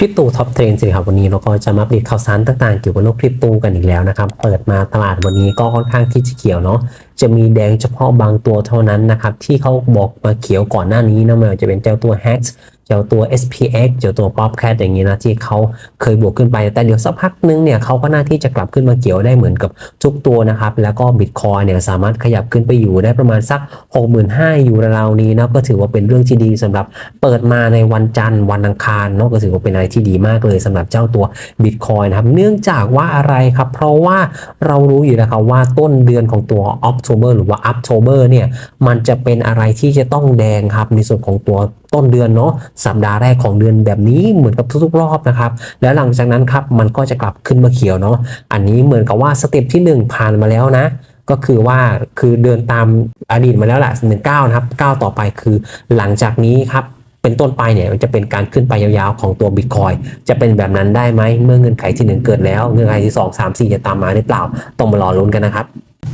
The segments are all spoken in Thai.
คริปโตท็อปเทรนสิครับวันนี้เราก็จะมาอัปเดตข่าวสารต่างๆเกี่ยวกับโลกคริปโตกันอีกแล้วนะครับ เปิดมาตลาดวันนี้ก็ค่อนข้างที่จะเขียวเนาะจะมีแดงเฉพาะบางตัวเท่านั้นนะครับ ที่เขาบอกมาเขียวก่อนหน้านี้นะไม่ว่าจะเป็นเจ้าตัว Hex เจ้าตัว SPX เจ้าตัว Popcat อย่างนี้นะที่เขาเคยบวกขึ้นไป แต่เดี๋ยวสักพักนึงเนี่ยเขาก็น่าที่จะกลับขึ้นมาเขียวได้เหมือนกับทุกตัวนะครับ แล้วก็ Bitcoin เนี่ยสามารถขยับขึ้นไปอยู่ได้ประมาณสัก 65,000อยู่ราวๆนี้นะก็ถือว่าเป็นเรื่องที่ดีสำหรับเปิดมาในวันจันทร์วันอังคารเนาะก็ถือว่าเป็นอะไรที่ดีมากเลยสำหรับเจ้าตัว Bitcoin นะครับเนื่องจากว่าอะไรครับเพราะว่าเรารู้อยู่แล้วครับว่าต้นเดือนของตัว October หรือว่า October เนี่ยมันจะเป็นอะไรที่จะต้องแดงครับในส่วนของตัวต้นเดือนเนาะสัปดาห์แรกของเดือนแบบนี้เหมือนกับทุกๆรอบนะครับ แล้วหลังจากนั้นครับมันก็จะกลับขึ้นมาเขียวเนาะอันนี้เหมือนกับว่าสเต็ปที่ 1 ผ่านมาแล้วนะก็คือว่าคือเดินตามอดีตมาแล้วแหละหนึ่งก้านะครับเก้าต่อไปคือหลังจากนี้ครับเป็นต้นไปเนี่ยมันจะเป็นการขึ้นไปยาวๆของตัว Bitcoin จะเป็นแบบนั้นได้ไหมเมื่อเงื่อนไขที่ 1 เกิดแล้วเงื่อนไขที่ 2 3 4 จะตามมาหรือเปล่า ต้องมารอลุ้นกันนะครับ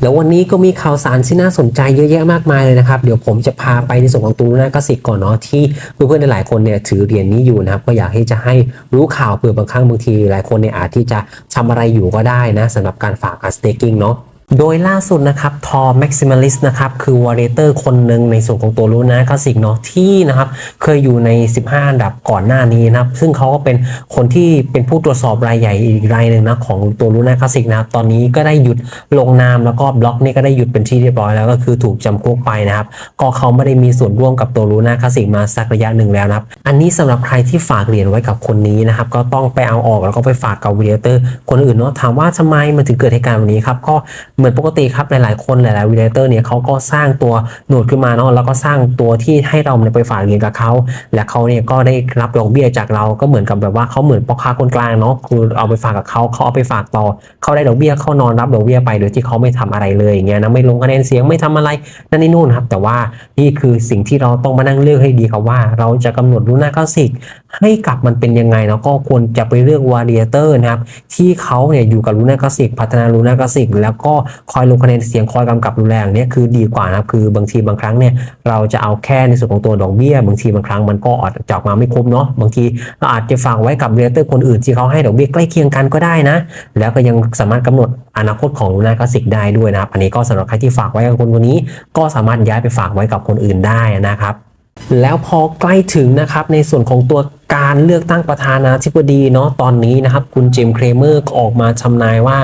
แล้ววันนี้ก็มีข่าวสารที่น่าสนใจเยอะแยะมากมายเลยนะครับ เดี๋ยวผมจะพาไปในส่วนของตูน่ากสิกก่อนเนาะที่เพื่อนๆหลายคนเนี่ยถือเหรียญนี้อยู่นะครับ ก็อยากที่จะให้รู้ข่าวเผื่อบางครั้งบางที หลายคนเนี่ยอาจที่จะทำอะไรอยู่ก็ได้นะสำหรับการฝากการ staking เนาะ โดยล่าสุดนะครับทอ Maximalist นะครับคือวอร์เรเตอร์คนหนึ่งในส่วนของตัวลูน่าคลาสสิกเนาะที่นะครับเคยอยู่ใน 15 อันดับก่อนหน้านี้นะครับ ซึ่งเขาก็เป็นคนที่เป็นผู้ตรวจสอบรายใหญ่อีกรายหนึ่งนะของตัวลูน่าคลาสสิกนะครับตอนนี้ก็ได้หยุดลงนามแล้วก็บล็อกนี่ก็ได้หยุดเป็นที่เรียบร้อยแล้วก็คือถูกจำคุกไปนะครับ ก็เขาไม่ได้มีส่วนร่วมกับตัวลูน่าคลาสสิกมาสักระยะหนึ่งแล้วนะครับ อันนี้สำหรับใครที่ฝากเหรียญไว้กับคนนี้นะครับก็ต้องไปเอาออกแล้วก็ไปฝากกับวอร์เรเตอร์คนอื่นเนาะถามว่าทำไมมันถึงเกิดเหตุการณ์แบบนี้ครับก็เหมือนปกติครับหลายๆคนหลายๆวิดีเตอร์เนี่ยเขาก็สร้างตัวโนดขึ้นมาเนาะแล้วก็สร้างตัวที่ให้เราเนี่ยไปฝากเงินกับเขาและเขาเนี่ยก็ได้รับดอกเบี้ยจากเราก็เหมือนกับแบบว่าเขาเหมือนพ่อค้าคนกลางเนาะคือเอาไปฝากกับเขาเขาเอาไปฝากต่อเขาได้ดอกเบี้ยเขานอนรับดอกเบี้ยไปโดยที่เขาไม่ทำอะไรเลยอย่างเงี้ยนะไม่ลงคะแนนเสียงไม่ทำอะไรนั่นนี่นู่นครับ แต่ว่านี่คือสิ่งที่เราต้องมานั่งเลือกให้ดีครับว่า เราจะกำหนดรูน่าเก้าสิกให้กับมันเป็นยังไงเนาะก็ควรจะไปเลือกวาเรียเตอร์นะครับที่เขาเนี่ยอยู่กับรูน่าก้าสิกพัฒนารูน่าก้าสิกแล้วก็คอยลงคะแนนเสียงคอยกำกับดูแลอย่างเนี้ยคือดีกว่านะครับคือบางทีบางครั้งเนี่ยเราจะเอาแค่ในส่วนของตัวดอกเบี้ย บางทีบางครั้งมันก็อาจจะอกมาไม่ครบเนาะบางทีเราอาจจะฝากไว้กับเรเตอร์คนอื่นที่เขาให้ดอกเบี้ยใกล้เคียงกันก็ได้นะ แล้วก็ยังสามารถกำหนดอนาคตของลูน่าคลาสิกได้ด้วยนะครับอันนี้ก็สำหรับใครที่ฝากไว้กับคนคนนี้ ก็สามารถย้ายไปฝากไว้กับคนอื่นได้นะครับแล้วพอใกล้ถึงนะครับในส่วนของตัวการเลือกตั้งประธานาธิบดีเนาะตอนนี้นะครับ คุณเจมส์เครเมอร์ก็ออกมาทำนายว่า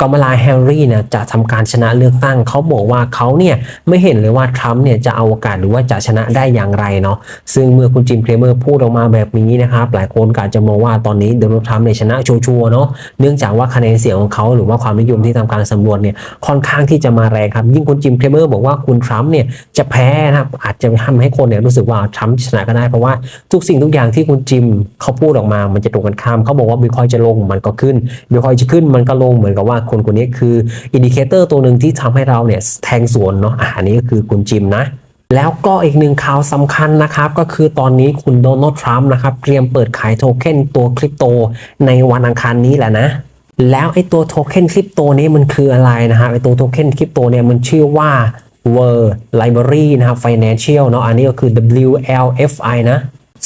กามลาแฮร์รี่เนี่ยจะทำการชนะเลือกตั้งเขาบอกว่าเขาเนี่ยไม่เห็นเลยว่าทรัมป์เนี่ยจะเอาโอกาสหรือว่าจะชนะได้อย่างไรเนาะซึ่งเมื่อคุณจิมเครเมอร์พูดออกมาแบบนี้นะครับหลายคนก็อาจจะมองว่าตอนนี้โดนัลด์ทรัมป์เนี่ยชนะชัวร์เนาะเนื่องจากว่าคะแนนเสียงของเขาหรือว่าความนิยมที่ทำการสำรวจเนี่ยค่อนข้างที่จะมาแรงครับ ยิ่งคุณจิมเครเมอร์บอกว่าคุณทรัมป์เนี่ยจะแพ้นะครับอาจจะทำให้คนเนี่ยรู้สึกว่าทรัมป์ชนะก็ได้เพราะว่าทุกสิ่งทุกอย่างที่คุณจิมเขาพูดออกมามันจะตรงกันข้ามเขาบอกว่าบิตคอยจะลงมันก็ขึ้นบิตคอยจะขึ้นมันก็ลงเหมือนกับว่าคนคนนี้คืออินดิเคเตอร์ตัวหนึ่งที่ทำให้เราเนี่ยแทงสวนเนาะอะอันนี้ก็คือคุณจิมนะแล้วก็อีกหนึ่งข่าวสำคัญนะครับ ก็คือตอนนี้คุณโดนัลด์ทรัมป์นะครับ เตรียมเปิดขายโทเค็นตัวคริปโตในวันอังคารนี้แหละนะ แล้วไอ้ตัวโทเค็นคริปโตนี้มันคืออะไรนะครับไอ้ตัวโทเค็นคริปโตเนี่ยมันชื่อว่า World Library นะครับ Financial เนาะอันนี้ก็คือ WLFI นะ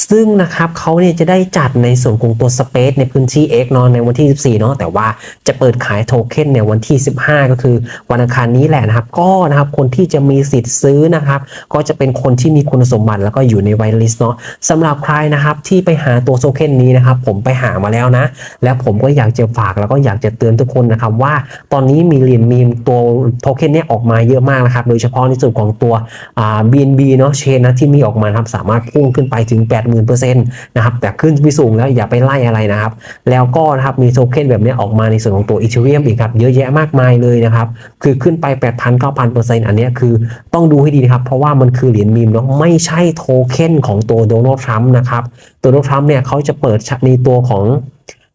ซึ่งนะครับเขาเนี่ยจะได้จัดในส่วนของตัว Space ในพื้นที่ X เนาะในวันที่ 14เนาะแต่ว่าจะเปิดขายโทเค็นในวันที่ 15 ก็คือวันอังคารนี้แหละนะครับ ก็นะครับคนที่จะมีสิทธิ์ซื้อนะครับ ก็จะเป็นคนที่มีคุณสมบัติแล้วก็อยู่ในไวลิสเนาะสำหรับใครนะครับที่ไปหาตัวโทเค็นนี้นะครับ ผมไปหามาแล้วนะ แล้วผมก็อยากจะฝากแล้วก็อยากจะเตือนทุกคนนะครับว่าตอนนี้มีเหรียญมีมตัวโทเค็นเนี่ยออกมาเยอะมากนะครับโดยเฉพาะในส่วนของตัวอ่า BNB เนาะเชนนะที่มีออกมาครับสามารถพุ่งขึ้นไปถึง80,000%นต์นะครับแต่ขึ้นไปสูงแล้วอย่าไปไล่อะไรนะครับ แล้วก็นะครับมีโทเค็นแบบนี้ออกมาในส่วนของตัวอีเทเรียมอีกครับเยอะแยะมากมายเลยนะครับคือขึ้นไป 8,000 9,000%อันเซ็นต์อันนี้คือต้องดูให้ดีนะครับ เพราะว่ามันคือเหรียญมีมเนาะไม่ใช่โทเค็นของตัวโดนัลด์ทรัมป์นะครับตัวโดนัลด์ทรัมป์เนี่ยเขาจะเปิดในตัวของ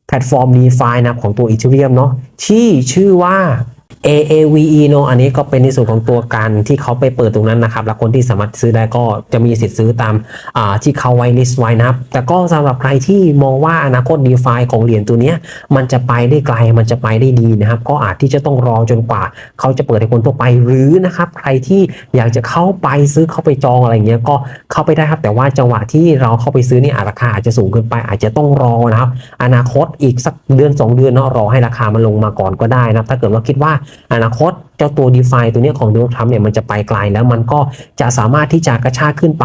แพลตฟอร์ม DeFi นะของตัว Ethereum เนาะที่ชื่อว่า AAVE เนอะอันนี้ก็เป็นในส่วนของตัวการที่เขาไปเปิดตรงนั้นนะครับ แล้วคนที่สามารถซื้อได้ก็จะมีสิทธิ์ซื้อตามาที่เขาไว้ list ไว้นะครับ แต่ก็สำหรับใครที่มองว่าอนาคต DeFi ของเหรียญตัวเนี้ยมันจะไปได้ไกลมันจะไปได้ดีนะครับ ก็อาจที่จะต้องรอจนกว่า เขาจะเปิดให้คนทั่วไปหรือนะครับ ใครที่อยากจะเข้าไปซื้อเข้าไปจองอะไรเงี้ยก็เข้าไปได้ครับ แต่ว่าจังหวะที่เราเข้าไปซื้อนี่ราคาอาจจะสูงเกินไป อาจจะต้องรอนะครับ อนาคตอีกสักเดือน 2 เดือนเนาะรอให้ราคามันลงมาก่อนก็ได้นะถ้าเกิดว่าคิดว่าอนาคตเจ้าตัว d e f i ตัวนี้ของโดนัลด์ทรัมป์เนี่ยมันจะไปไกลแล้วมันก็จะสามารถที่จะกระชากขึ้นไป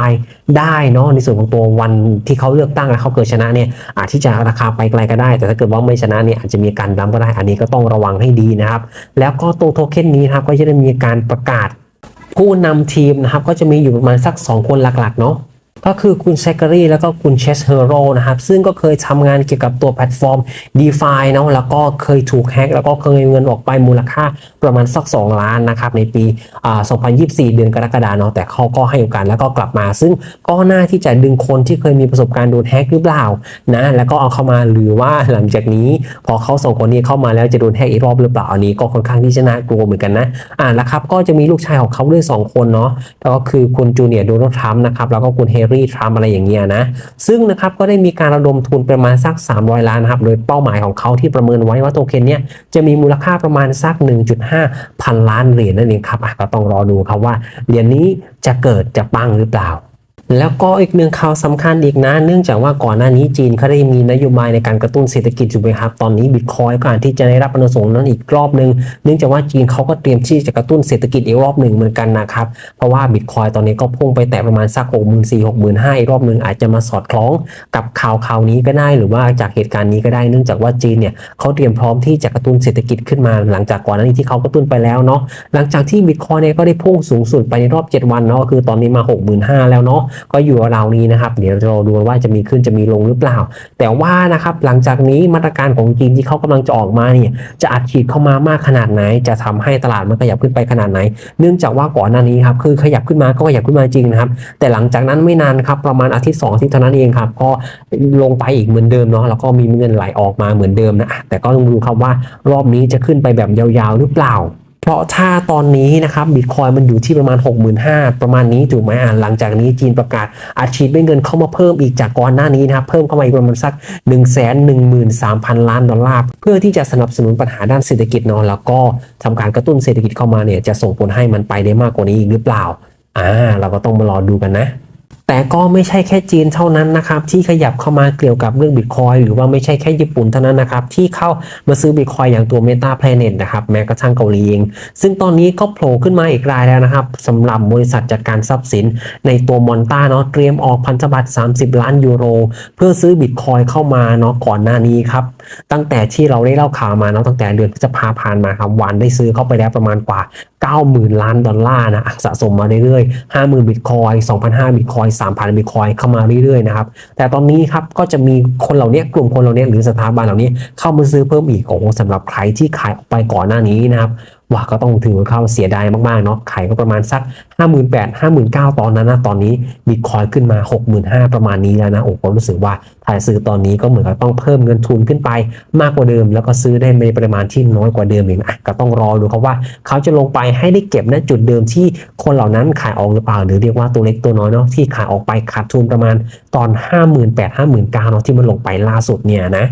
ได้เนาะในส่วนของตัววันที่เขาเลือกตั้งแล้วเขาเกิดชนะเนี่ยอาจที่จะราคาไปไกลก็ได้ แต่ถ้าเกิดว่าไม่ชนะเนี่ยอาจจะมีการดั้มก็ได้ อันนี้ก็ต้องระวังให้ดีนะครับ แล้วก็ตัวโทเค็นนี้นะครับก็จะได้มีการประกาศผู้นำทีมนะครับก็จะมีอยู่ประมาณสัก 2 คนหลักๆเนาะ ก็คือคุณเซคเกอรี่แล้วก็คุณเชสเฮโรนะครับ ซึ่งก็เคยทำงานเกี่ยวกับตัวแพลตฟอร์ม d e f i เนาะแล้วก็เคยถูกแฮ็กแล้วก็เคยเงินออกไปมูลค่าประมาณสัก 2 ล้านนะครับ ในปี 2024 เดือนกรกฎาเนาะแต่เขาก็ให้โอกาสแล้วก็กลับมา ซึ่งก็น่าที่จะดึงคนที่เคยมีประสบการณ์โดนแฮ็กหรือเปล่านะแล้วก็เอาเข้ามาหรือว่าหลังจากนี้ พอเขาสองคนนี้เข้ามาแล้วจะโดนแฮ็กอีกรอบหรือเปล่าอันนี้ก็ค่อนข้างที่จะน่ากลัวเหมือนกันนะอ่าแล้วครับก็จะมีลูกชายของเขาด้วย2คนเนาะแล้วก็คือคุณจูเนียร์โดนัลด์ทรัมป์นะครับแล้วก็คุณเฮร์รี่ทรัมป์อะไรอย่างเงี้ยนะ ซึ่งนะครับก็ได้มีการระดมทุนประมาณสัก 300 ล้านนะครับ โดยเป้าหมายของเขาที่ประเมินไว้ว่าโทเค็นเนี้ยจะมีมูลค่าประมาณสัก 1.5 พันล้านเหรียญนั่นเองครับอะก็ต้องรอดูครับว่าเหรียญนี้จะเกิดจะปังหรือเปล่า แล้วก็อีกหนึ่งข่าวสำคัญอีกนะ เนื่องจากว่าก่อนหน้านี้จีนเขาได้มีนโยบายในการกระตุ้นเศรษฐกิจอยู่ไหมครับ ตอนนี้บิตคอยก็อาจที่จะได้รับอนุสงส์นั้นอีกรอบหนึ่งเนื่องจากว่าจีนเขาก็เตรียมที่จะกระตุ้นเศรษฐกิจอีกรอบหนึ่งเหมือนกันนะครับ เพราะว่าบิตคอยตอนนี้ก็พุ่งไปแตะประมาณสัก6 4 0 0 0 6 5 0 0 0อีกรอบหนึ่งอาจจะมาสอดคล้องกับข่าวข่าวนี้ก็ได้หรือว่าจากเหตุการณ์นี้ก็ได้ เนื่องจากว่าจีนเนี่ยเขาเตรียมพร้อมที่จะกระตุ้นเศรษฐกิจขึ้นมาหลังจากก่อนหน้านี้ที่เขากระตุ้นไปแล้วเนาะหลังจากที่บิตคอยเนี่ยก็ได้พุ่งสูงสุดไปในรอบ 7 วันเนาะคือตอนนี้มา 65,000 แล้วเนาะก็อยู่ราวนี้นะครับ เดี๋ยวเราดูว่าจะมีขึ้นจะมีลงหรือเปล่า แต่ว่านะครับหลังจากนี้มาตรการของจีนที่เขากำลังจะออกมาเนี่ยจะอัดฉีดเข้ามามากขนาดไหน จะทำให้ตลาดมันขยับขึ้นไปขนาดไหน เนื่องจากว่าก่อนหน้านี้ครับคือขยับขึ้นมาก็ขยับขึ้นมาจริงนะครับ แต่หลังจากนั้นไม่นานครับประมาณอาทิตย์สองอาทิตย์เท่านั้นเองครับก็ลงไปอีกเหมือนเดิมเนาะแล้วก็มีเงินไหลออกมาเหมือนเดิมนะแต่ก็ต้องดูครับว่ารอบนี้จะขึ้นไปแบบยาวๆหรือเปล่า เพราะถ้าตอนนี้นะครับบิตคอยมันอยู่ที่ประมาณ 65,000 ประมาณนี้ถูกไหมอ่าหลังจากนี้จีนประกาศอัดฉีดด้วยเงินเข้ามาเพิ่มอีกจากก่อนหน้านี้นะครับ เพิ่มเข้ามาอีกประมาณสัก 1 1 3 0 0 0 ล้านดอลลาร์เพื่อที่จะสนับสนุนปัญหาด้านเศรษฐกิจเนาะแล้วก็ทำการกระตุ้นเศรษฐกิจเข้ามาเนี่ยจะส่งผลให้มันไปได้มากกว่านี้อีกหรือเปล่าอ่าเราก็ต้องมารอดูกันนะ แต่ก็ไม่ใช่แค่จีนเท่านั้นนะครับที่ขยับเข้ามาเกี่ยวกับเรื่องบิตคอยหรือว่าไม่ใช่แค่ญี่ปุ่นเท่านั้นนะครับที่เข้ามาซื้อบิตคอยอย่างตัว Meta Planet นะครับแม้กระทั่งเกาหลีเอง ซึ่งตอนนี้ก็โผล่ขึ้นมาอีกรายแล้วนะครับสำหรับบริษัทจัดการทรัพย์สิน ในตัวมอนตาเนาะเตรียมออกพันธบัตร 30 ล้านยูโร เพื่อซื้อบิตคอยเข้ามาเนาะก่อนหน้านี้ครับตั้งแต่ที่เราได้เล่าข่าวมาเนาะตั้งแต่เดือนพฤษภาผ่านมาครับวันได้ซื้อเข้าไปแล้วประมาณกว่า 90,000 ล้านดอลลาร์นะอะสะสมมาเรื่อยๆ50,000บิตคอย2,500บิตคอย3,000บิตคอยเข้ามาเรื่อยๆนะครับแต่ตอนนี้ครับก็จะมีคนเหล่านี้กลุ่มคนเหล่านี้หรือสถาบันเหล่านี้เข้ามาซื้อเพิ่มอีกของสำหรับใครที่ขายออกไปก่อนหน้านี้นะครับ ว่าก็ต้องถือว่าเขาเสียดายมากๆเนาะขายก็ประมาณสัก 58,000 59,000ตอนนั้นนะตอนนี้บิตคอยขึ้นมา 65,000 ประมาณนี้แล้วนะโอ้โหรู้สึกว่าถ้าซื้อตอนนี้ก็เหมือนกับต้องเพิ่มเงินทุนขึ้นไปมากกว่าเดิม แล้วก็ซื้อได้ในปริมาณที่น้อยกว่าเดิมอีกอะก็ต้องรอดูครับว่าเขาจะลงไปให้ได้เก็บณจุดเดิมที่คนเหล่านั้นขายออกหรือเปล่า หรือเรียกว่าตัวเล็กตัวน้อยเนาะที่ขายออกไปขาดทุนประมาณตอน 58,000 59,000เนาะที่มันลงไปล่าสุดเนี่ยนะ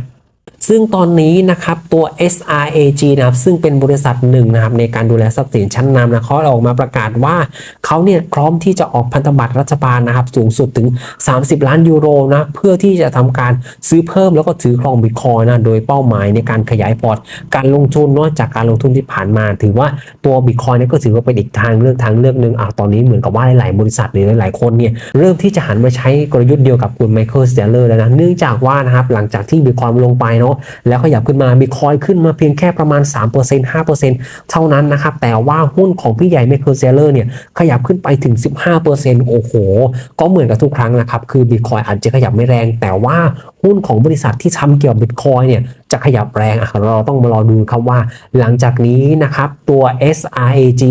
ซึ่งตอนนี้นะครับตัว SRAG นะครับซึ่งเป็นบริษัทหนึ่งนะครับในการดูแลทรัพย์สินชั้นนำนะเขาออกมาประกาศว่าเขาเนี่ยพร้อมที่จะออกพันธบัตรรัฐบาลนะครับสูงสุดถึง 30 ล้านยูโรนะเพื่อที่จะทำการซื้อเพิ่มแล้วก็ถือครองบิตคอยนะโดยเป้าหมายในการขยายพอร์ตการลงทุนนอกจากการลงทุนที่ผ่านมา ถือว่าตัวบิตคอยเนี่ยก็ถือว่าเป็นอีกทางเลือกทางเลือกหนึ่งอะตอนนี้เหมือนกับว่าหลายๆบริษัทหรือหลายๆคนเนี่ยเริ่มที่จะหันมาใช้กลยุทธ์เดียวกับคุณไมเคิลสเตเลอร์แล้วนะเนื่องจากว่านะครับหลังจากที่บิตคอยลงไปเนาะแล้วขยับขึ้นมาบิตคอยขึ้นมาเพียงแค่ประมาณ 3% 5%เท่านั้นนะครับ แต่ว่าหุ้นของพี่ใหญ่เมคเซเลอร์เนี่ยขยับขึ้นไปถึง 15%โอ้โห ก็เหมือนกับทุกครั้งนะครับ คือบิตคอยอาจจะขยับไม่แรง แต่ว่าหุ้นของบริษัทที่ทำเกี่ยวกับบิตคอยเนี่ยจะขยับแรงอะเราต้องมารอดูครับว่า หลังจากนี้นะครับตัว SRAG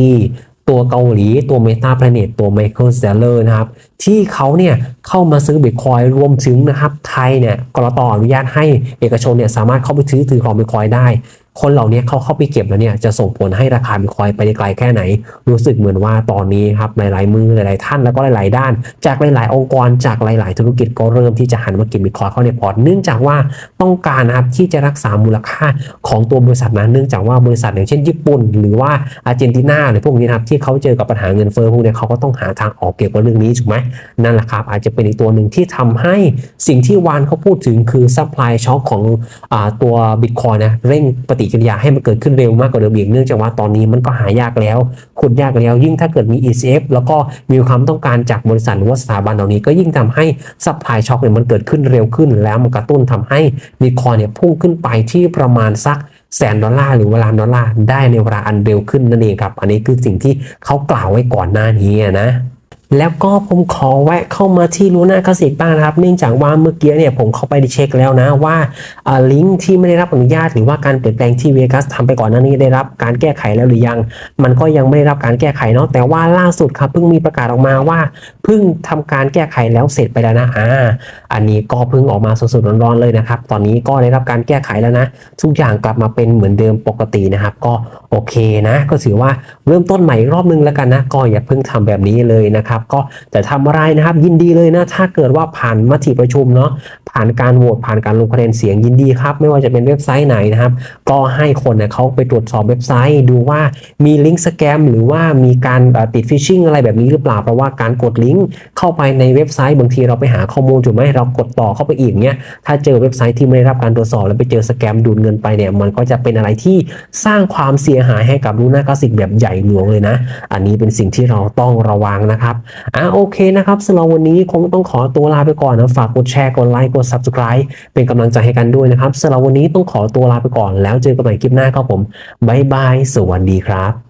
ตัวเกาหลีตัว Meta Planet ตัว Michael Saylor นะครับ ที่เขาเนี่ยเข้ามาซื้อบิตคอยรวมถึงนะครับไทยเนี่ยกรตอนุญาตให้เอกชนเนี่ยสามารถเข้าไปซื้อถือของบิตคอยได้คนเหล่านี้เขาเข้าไปเก็บแล้วเนี่ยจะส่งผลให้ราคาบิตคอยไปได้ไกลแค่ไหน รู้สึกเหมือนว่าตอนนี้ครับหลายๆมือหลายๆท่านแล้วก็หลายๆด้าน จากหลายๆ องค์กรจากหลาย ๆ ธุรกิจก็เริ่มที่จะหันมาเก็บบิตคอยเข้าในพอร์ตเนื่องจากว่าต้องการนะครับที่จะรักษามูลค่าของตัวบริษัทนั้นเนื่องจากว่าบริษัทอย่างเช่นญี่ปุ่น หรือว่าอาร์เจนตินาหรือพวกนี้นะครับที่เขาเจอกับปัญหาเงินเฟ้อพวกนี้เขาก็ต้องหาทางออกเกี่ยวกับเรื่องนี้ถูกไหมนั่นแหละครับอาจจะเป็นอีกตัวหนึ่งที่ทำให้สิ่งที่วานเขาพูดถึงคือซัพพลายช็อคของอตัวบิตคอยนะเร่งปฏิกิริยาให้มันเกิดขึ้นเร็วมากกว่าเดิมอีกเนื่องจากว่าตอนนี้มันก็หายากแล้วขุดยากแล้วยิ่งถ้าเกิดมี ECF แล้วก็มีความต้องการจากบริษัทหรือว่าสถาบันเหล่านี้ ก็ยิ่งทำให้ซัพพลายช็อคเนี่ยมันเกิดขึ้นเร็วขึ้น แล้วมันกระตุ้นทำให้บิตคอยเนี่ยพุ่งขึ้นไปที่ประมาณสักแสนดอลลาร์หรือเวลาดอลลาร์ได้ในเวลาอันเร็วขึ้นนั่นเองครับ อันนี้คือสิ่งที่เขากล่าวไว้ก่อนหน้านี้นะ แล้วก็ผมขอแวะเข้ามาที่ลูน่าคาสสิกบ้างนะครับ เนื่องจากว่าเมื่อกี้เนี่ยผมเข้าไปเช็คแล้วนะว่าลิงก์ที่ไม่ได้รับอนุญาตหรือว่าการเปลี่ยนแปลงที่เวกัสทำไปก่อนหน้านี้ได้รับการแก้ไขแล้วหรือยัง มันก็ยังไม่ได้รับการแก้ไขเนาะแต่ว่าล่าสุดครับเพิ่งมีประกาศออกมาว่าเพิ่งทำการแก้ไขแล้วเสร็จไปแล้วนะอ่าอันนี้ก็เพิ่งออกมาสดๆร้อนๆเลยนะครับตอนนี้ก็ได้รับการแก้ไขแล้วนะ ทุกอย่างกลับมาเป็นเหมือนเดิมปกตินะครับ ก็โอเคนะ ก็ถือว่าเริ่มต้นใหม่อีกรอบนึงแล้วกันนะก็อย่าเพิ่งทำแบบนี้เลยนะครับก็จะทำอะไรนะครับยินดีเลยนะถ้าเกิดว่าผ่านมติประชุมเนาะผ่านการโหวตผ่านการลงคะแนนเสียงยินดีครับ ไม่ว่าจะเป็นเว็บไซต์ไหนนะครับ ก็ให้คนเนี่ยเขาไปตรวจสอบเว็บไซต์ ดูว่ามีลิงก์สแกมหรือว่ามีการติดฟิชชิงอะไรแบบนี้หรือเปล่าเพราะว่าการกดลิงก์เข้าไปในเว็บไซต์บางทีเราไปหาข้อมูลถูกไหมเรากดต่อเข้าไปอีกเนี่ยถ้าเจอเว็บไซต์ที่ไม่ได้รับการตรวจสอบแล้วไปเจอสแกมดูดเงินไปเนี่ยมันก็จะเป็นอะไรที่สร้างความเสียหายให้กับลูน่าคลาสสิกแบบใหญ่หลวงเลยนะ อันนี้เป็นสิ่งที่เราต้องระวังนะครับอะโอเคนะครับสำหรับวันนี้คงต้องขอตัวลาไปก่อนนะ ฝากกดแชร์ กดไลค์ กด subscribe เป็นกำลังใจให้กันด้วยนะครับสำหรับวันนี้ต้องขอตัวลาไปก่อน แล้วเจอกันใหม่คลิปหน้าครับผมบายบาย สวัสดีครับ